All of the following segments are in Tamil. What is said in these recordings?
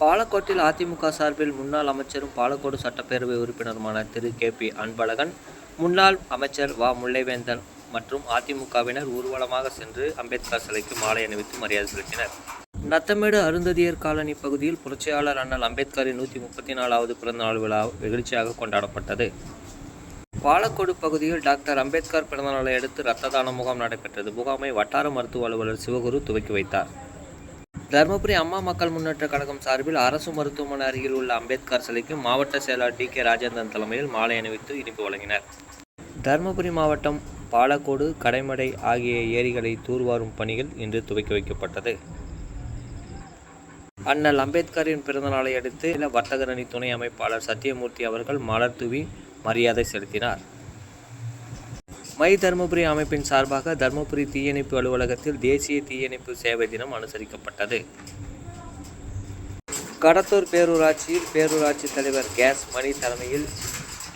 பாலக்கோட்டில் அதிமுக சார்பில் முன்னாள் அமைச்சரும் பாலக்கோடு சட்டப்பேரவை உறுப்பினருமான திரு. கே. பி. அன்பழகன் முன்னாள் அமைச்சர் வா. முல்லைவேந்தன் மற்றும் அதிமுகவினர் ஊர்வலமாக சென்று அம்பேத்கர் சிலைக்கு மாலை அணிவித்து மரியாதை செலுத்தினர். நத்தமேடு அருந்ததியர் காலனி பகுதியில் புரட்சியாளர் அண்ணல் அம்பேத்கரின் நூற்றி முப்பத்தி நாலாவது பிறந்தநாள் விழா வெகுளிச்சியாக கொண்டாடப்பட்டது. பாலக்கோடு பகுதியில் டாக்டர் அம்பேத்கர் பிறந்தநாளை அடுத்து இரத்த தான முகாம் நடைபெற்றது. முகாமை வட்டார மருத்துவ அலுவலர் சிவகுரு துவக்கி வைத்தார். தருமபுரி அம்மா மக்கள் முன்னேற்ற கழகம் சார்பில் அரசு மருத்துவமனை அருகில் உள்ள அம்பேத்கர் சிலைக்கு மாவட்ட செயலாளர் டி கே ராஜேந்திரன் தலைமையில் மாலை அணிவித்து இனிப்பு வழங்கினர். தருமபுரி மாவட்டம் பாலக்கோடு கடைமடை ஆகிய ஏரிகளை தூர்வாரும் பணிகள் இன்று துவக்கி வைக்கப்பட்டது. அண்ணல் அம்பேத்கரின் பிறந்தநாளை அடுத்து வர்த்தகரணி துணை அமைப்பாளர் சத்தியமூர்த்தி அவர்கள் மலர் தூவி மரியாதை செலுத்தினார். மை தருமபுரி அமைப்பின் சார்பாக தருமபுரி தீயணைப்பு அலுவலகத்தில் தேசிய தீயணைப்பு சேவை தினம் அனுசரிக்கப்பட்டது. கடத்தூர் பேரூராட்சியில் பேரூராட்சி தலைவர் கேஸ் மணி தலைமையில்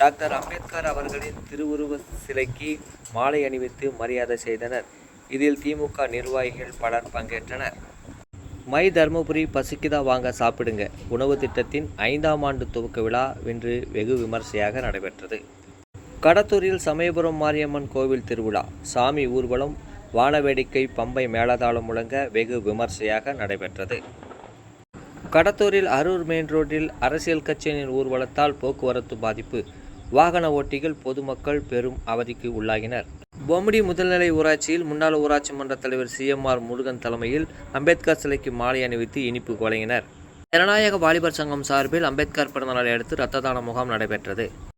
டாக்டர் அம்பேத்கர் அவர்களின் திருவுருவ சிலைக்கு மாலை அணிவித்து மரியாதை செய்தனர். இதில் திமுக நிர்வாகிகள் பலர் பங்கேற்றனர். மை தர்மபுரி பசிக்குதா வாங்க சாப்பிடுங்க. உணவு திட்டத்தின் ஐந்தாம் ஆண்டு துவக்க விழா இன்று வெகு விமர்சையாக நடைபெற்றது. கடத்தூரில் சமயபுரம் மாரியம்மன் கோவில் திருவிழா. சாமி ஊர்வலம் வானவேடிக்கை பம்பை மேளதாளம் முழங்க வெகு விமர்சையாக நடைபெற்றது. கடத்தூரில் அரூர் மெயின் ரோட்டில் அரசியல் கட்சியினர் ஊர்வலத்தால் போக்குவரத்து பாதிப்பு. வாகன ஓட்டிகள் பொதுமக்கள் பெரும் அவதிக்கு உள்ளாகினர். பொம்மிடி முதல்நிலை ஊராட்சியில் முன்னாள் ஊராட்சி மன்ற தலைவர் சிஎம்ஆர் முருகன் தலைமையில் அம்பேத்கர் சிலைக்கு மாலை அணிவித்து இனிப்பு வழங்கினர். ஜனநாயக வாலிபர் சங்கம் சார்பில் அம்பேத்கர் பிறந்தநாளை அடுத்து இரத்த தான முகாம் நடைபெற்றது.